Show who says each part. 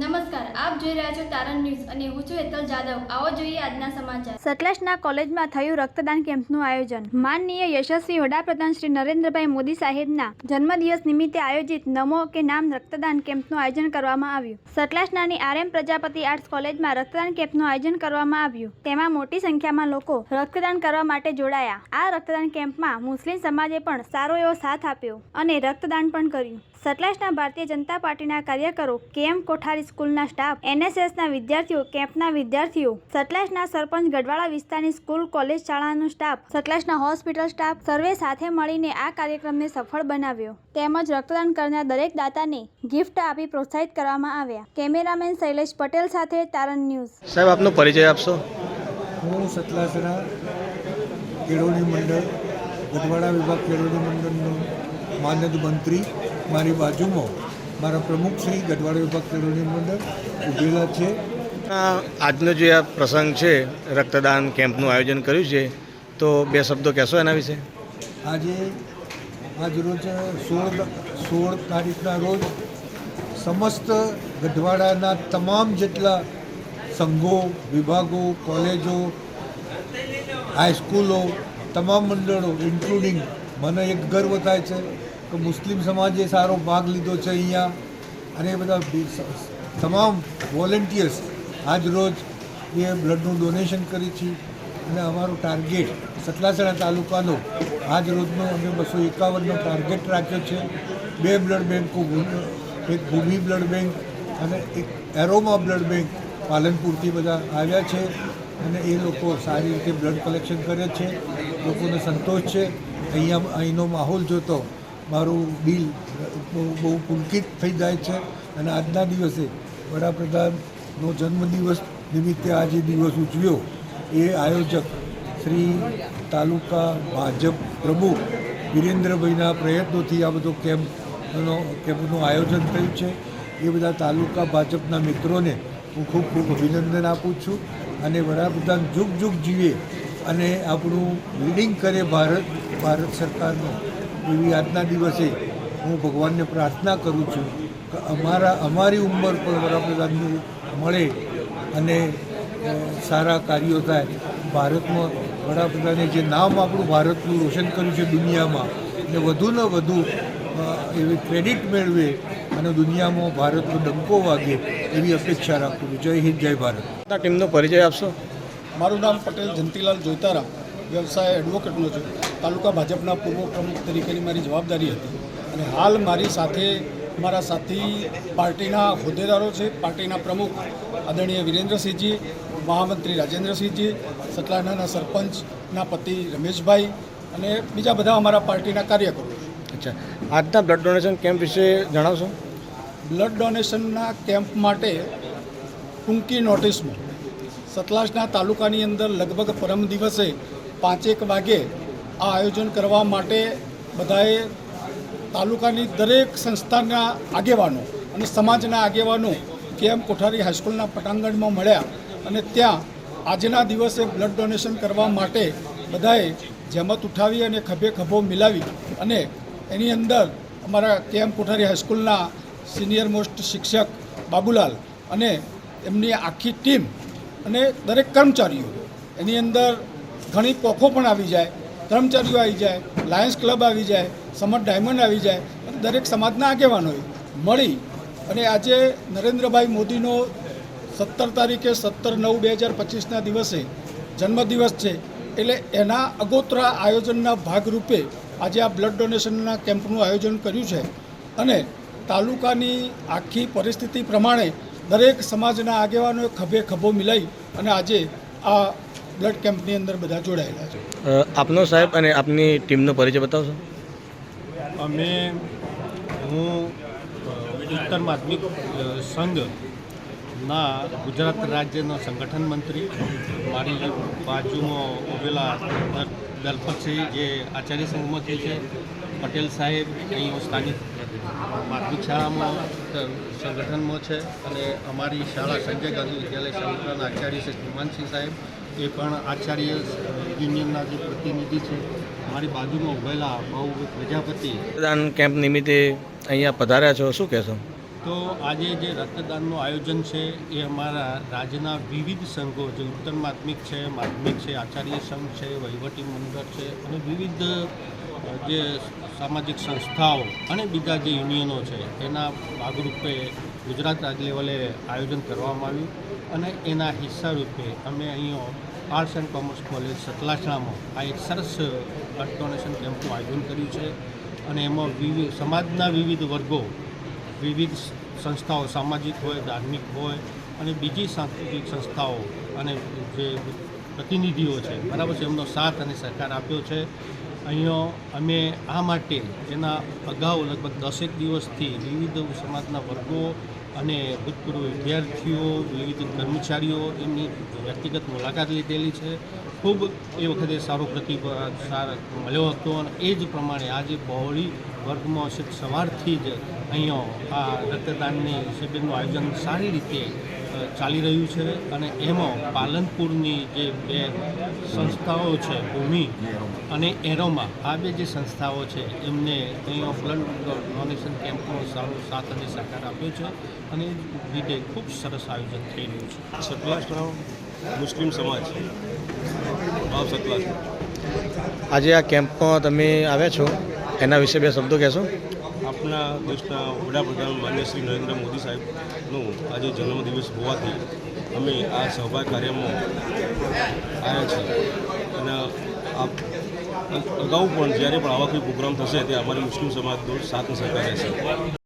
Speaker 1: નમસ્કાર, આપ જોઈ રહ્યા છો તારણ ન્યૂઝ અને હું છું હેતલ જાદવ. આવો જોઈએ આજના સમાચાર.
Speaker 2: સતલાસના કોલેજમાં થયું રક્તદાન કેમ્પનું આયોજન. માનનીય યશસ્વી વડાપ્રધાન શ્રી નરેન્દ્રભાઈ મોદી સાહેબના જન્મદિવસ નિમિત્તે આયોજિત નમો કે નામ રક્તદાન કેમ્પનું આયોજન કરવામાં આવ્યું. સતલાસનાની આરએમ પ્રજાપતિ આર્ટ્સ કોલેજમાં રક્તદાન કેમ્પનું આયોજન કરવામાં આવ્યું. તેમાં મોટી સંખ્યામાં લોકો રક્તદાન કરવા માટે જોડાયા. આ રક્તદાન કેમ્પમાં મુસ્લિમ સમાજે પણ સારો એવો સાથ આપ્યો અને રક્તદાન પણ કર્યું. સતલાસના ભારતીય જનતા પાર્ટીના કાર્યકરો કેએમ કોઠારી સ્કૂલના સ્ટાફ એનએસએસના વિદ્યાર્થીઓ કેમ્પના વિદ્યાર્થીઓ સતલાસના સરપંચ ગઢવાડા વિસ્તારની સ્કૂલ કોલેજ શાળાનો સ્ટાફ સતલાસના હોસ્પિટલ સ્ટાફ સર્વે સાથે મળીને આ કાર્યક્રમને સફળ બનાવ્યો. તેમજ રક્તદાન કરનાર દરેક દાતાને ગિફ્ટ આપી પ્રોત્સાહિત કરવામાં આવ્યા. કેમેરામેન શૈલેષ પટેલ સાથે તારણ ન્યૂઝ.
Speaker 3: સાહેબ આપનો પરિચય આપશો?
Speaker 4: હું સતલાસના કેળવણી મંડળ ગઢવાડા વિભાગ કેળવણી મંડળનો માનદ મંત્રી મારી બાજુમાં મારા પ્રમુખ શ્રી ગઢવાડા વિભાગ કેળવણી મંડળ ઉભેલા છે.
Speaker 3: આજનો જે આ પ્રસંગ છે રક્તદાન કેમ્પનું આયોજન કર્યું છે તો બે શબ્દો કહેશો એના વિશે?
Speaker 4: આજે આજરોજ સોળ સોળ તારીખના રોજ સમસ્ત ગઢવાડાના તમામ જેટલા સંઘો વિભાગો કોલેજો હાઈસ્કૂલો તમામ મંડળો ઇન્ક્લુડિંગ મને એક ગર્વ થાય છે કે મુસ્લિમ સમાજે સારો ભાગ લીધો છે અહીંયા. અને એ બધા તમામ વોલેન્ટિયર્સ આજ રોજ એ બ્લડનું ડોનેશન કરી છે. અને અમારો ટાર્ગેટ સતલાસણા તાલુકાનો આજ રોજનો અમે બસો એકાવનનો ટાર્ગેટ રાખ્યો છે. બે બ્લડ બેન્કો એક ભૂમિ બ્લડ બેંક અને એક એરોમા બ્લડ બેંક પાલનપુરથી બધા આવ્યા છે. અને એ લોકો સારી રીતે બ્લડ કલેક્શન કરે છે. લોકોને સંતોષ છે. અહીંયા અહીંનો માહોલ જોતો મારું બિલ બહુ બહુ પુલકિત થઈ જાય છે અને આજના દિવસે વડાપ્રધાનનો જન્મદિવસ નિમિત્તે આ જે દિવસ ઉજવ્યો. એ આયોજક શ્રી તાલુકા ભાજપ પ્રમુખ વિરેન્દ્રભાઈના પ્રયત્નોથી આ બધો કેમ્પનો કેમ્પનું આયોજન થયું છે. એ બધા તાલુકા ભાજપના મિત્રોને હું ખૂબ ખૂબ અભિનંદન આપું છું અને વડાપ્રધાન જુગ જુગ જીવે અને આપણું લીડિંગ કરે ભારત ભારત સરકારનું. એવી આજના દિવસે હું ભગવાનને પ્રાર્થના કરું છું કે અમારા અમારી ઉંમર પણ વડાપ્રધાનની મળે અને સારા કાર્યો થાય. ભારતમાં વડાપ્રધાને જે નામ આપણું ભારતનું રોશન કર્યું છે દુનિયામાં અને વધુને વધુ એવી ક્રેડિટ મેળવે અને દુનિયામાં ભારતનો ડંકો વાગે એવી અપેક્ષા રાખું છું. જય હિન્દ જય ભારત.
Speaker 3: ટીમનો પરિચય આપશો?
Speaker 5: મારું નામ પટેલ જંતીલાલ જોઈતારામ. વ્યવસાય એડવોકેટનો છું. તાલુકા ભાજપના પૂર્વ પ્રમુખ તરીકેની મારી જવાબદારી હતી અને હાલ મારી સાથે મારા સાથી પાર્ટીના હોદ્દેદારો છે પાર્ટીના પ્રમુખ આદરણીય વિરેન્દ્રસિંહજી મહામંત્રી રાજેન્દ્રસિંહજી સતલાણાના સરપંચના પતિ રમેશભાઈ અને બીજા બધા અમારા પાર્ટીના કાર્યકરો.
Speaker 3: અચ્છા આજના બ્લડ ડોનેશન કેમ્પ વિશે જણાવશો?
Speaker 5: બ્લડ ડોનેશનના કેમ્પ માટે ટૂંકી નોટિસમાં સતલાસના તાલુકાની અંદર લગભગ પરમ દિવસે પાંચેક વાગે આ આયોજન કરવા માટે બધાએ તાલુકાની દરેક સંસ્થાના આગેવાનો અને સમાજના આગેવાનો કેમ કોઠારી હાઈસ્કૂલના પટાંગણમાં મળ્યા અને ત્યાં આજના દિવસે બ્લડ ડોનેશન કરવા માટે બધાએ જહેમત ઉઠાવી અને ખભે ખભો મિલાવી અને એની અંદર અમારા કેમ કોઠારી હાઈસ્કૂલના સિનિયર મોસ્ટ શિક્ષક બાબુલાલ અને એમની આખી ટીમ અને દરેક કર્મચારીઓ. એની અંદર ઘણી કોખો પણ આવી જાય કર્મચારીઓ આવી જાય લાયન્સ ક્લબ આવી જાય, સમર ડાયમંડ આવી જાય દરેક સમાજના આગેવાનોએ મળી અને આજે નરેન્દ્રભાઈ મોદીનો સત્તર તારીખે સત્તર નવ બે હજાર પચીસના દિવસે જન્મદિવસ છે. એટલે એના અગોતરા આયોજનના ભાગરૂપે આજે આ બ્લડ ડોનેશનના કેમ્પનું આયોજન કર્યું છે. અને તાલુકાની આખી પરિસ્થિતિ પ્રમાણે દરેક સમાજના આગેવાનોએ ખભે ખભો મિલાઈ અને આજે આ બ્લડ કેમ્પની અંદર બધા જોડાયેલા છે.
Speaker 3: આપનો સાહેબ અને આપની ટીમનો પરિચય બતાવશો?
Speaker 6: અમે હું ઉત્તર માધ્યમિક અ, સંઘના ગુજરાત રાજ્યનો સંગઠન મંત્રી મારી બાજુમાં ઉભેલા દલપતસિંહ જે આચાર્ય સંઘમાંથી છે, પટેલ સાહેબ અહીં સ્થાનિક માધ્યમિક શાળામાં સંગઠનમાં છે અને અમારી શાળા સંજય ગાંધી વિદ્યાલય સંગઠનના આચાર્ય છે હિમાનસિંહ સાહેબ એ પણ આચાર્ય યુનિયનના જે પ્રતિનિધિ છે, મારી બાજુમાં ઉભેલા બહુ પ્રજાપતિ.
Speaker 3: કેમ્પ નિમિત્તે અહીંયા પધાર્યા છો, શું કહેશો?
Speaker 6: તો આજે જે રક્તદાનનું આયોજન છે, એ અમારા રાજ્યના વિવિધ સંઘો, જે ઉત્તર માધ્યમિક છે માધ્યમિક છે, આચાર્ય સંઘ છે, વહીવટી મંડળ છે અને વિવિધ જે સામાજિક સંસ્થાઓ અને બીજા જે યુનિયનો છે, એના ભાગરૂપે ગુજરાત રાજ્ય લેવલે આયોજન કરવામાં આવ્યું અને એના હિસ્સા રૂપે અમે અહીંયા આર્ટ્સ એન્ડ કોમર્સ કોલેજ સતલાસણામાં આ એક સરસ બ્લડ ડોનેશન કેમ્પનું આયોજન કર્યું છે અને એમાં વિવિધ, સમાજના વિવિધ વર્ગો વિવિધ સંસ્થાઓ, સામાજિક હોય, ધાર્મિક હોય અને બીજી સાંસ્કૃતિક સંસ્થાઓ અને જે પ્રતિનિધિઓ છે, બરાબર છે, એમનો સાથ અને સહકાર આપ્યો છે. અહીંયા અમે આ માટે એના અગાઉ લગભગ દસેક દિવસથી વિવિધ સમાજના વર્ગો અને ભૂતપૂર્વ વિદ્યાર્થીઓ, વિવિધ કર્મચારીઓ એમની વ્યક્તિગત મુલાકાત લીધેલી છે. ખૂબ એ વખતે સારો પ્રતિભાવ સાર મળ્યો હતો અને એ જ પ્રમાણે આજે બહોળી વર્ગમાં સવારથી જ અહીંયા આ રક્તદાનની શિબિરનું આયોજન સારી રીતે ચાલી રહ્યું છે અને એમાં પાલનપુરની જે બે સંસ્થાઓ છે, ભૂમિ અને એરોમા, આ બે જે સંસ્થાઓ છે, એમને અહીંયા બ્લડ ડોનેશન કેમ્પનો સારો સાથ અને સહકાર આપ્યો છે અને રીતે ખૂબ સરસ આયોજન થઈ રહ્યું છે.
Speaker 7: સતલાસના મુસ્લિમ સમાજ
Speaker 3: આજે આ કેમ્પમાં તમે આવ્યા છો એના વિશે બે શબ્દો કહેશો?
Speaker 7: આપણા દેશના વડાપ્રધાન માન્ય શ્રી નરેન્દ્ર મોદી સાહેબનું આજે જન્મદિવસ હોવાથી અમે આ સહભાગ કાર્યમાં આવ્યા છીએ. અને આપ અગાઉ પણ જ્યારે પણ આવા કોઈ પ્રોગ્રામ થશે ત્યારે અમારી મુસ્લિમ સમાજનો સાથ સહકાર રહેશે.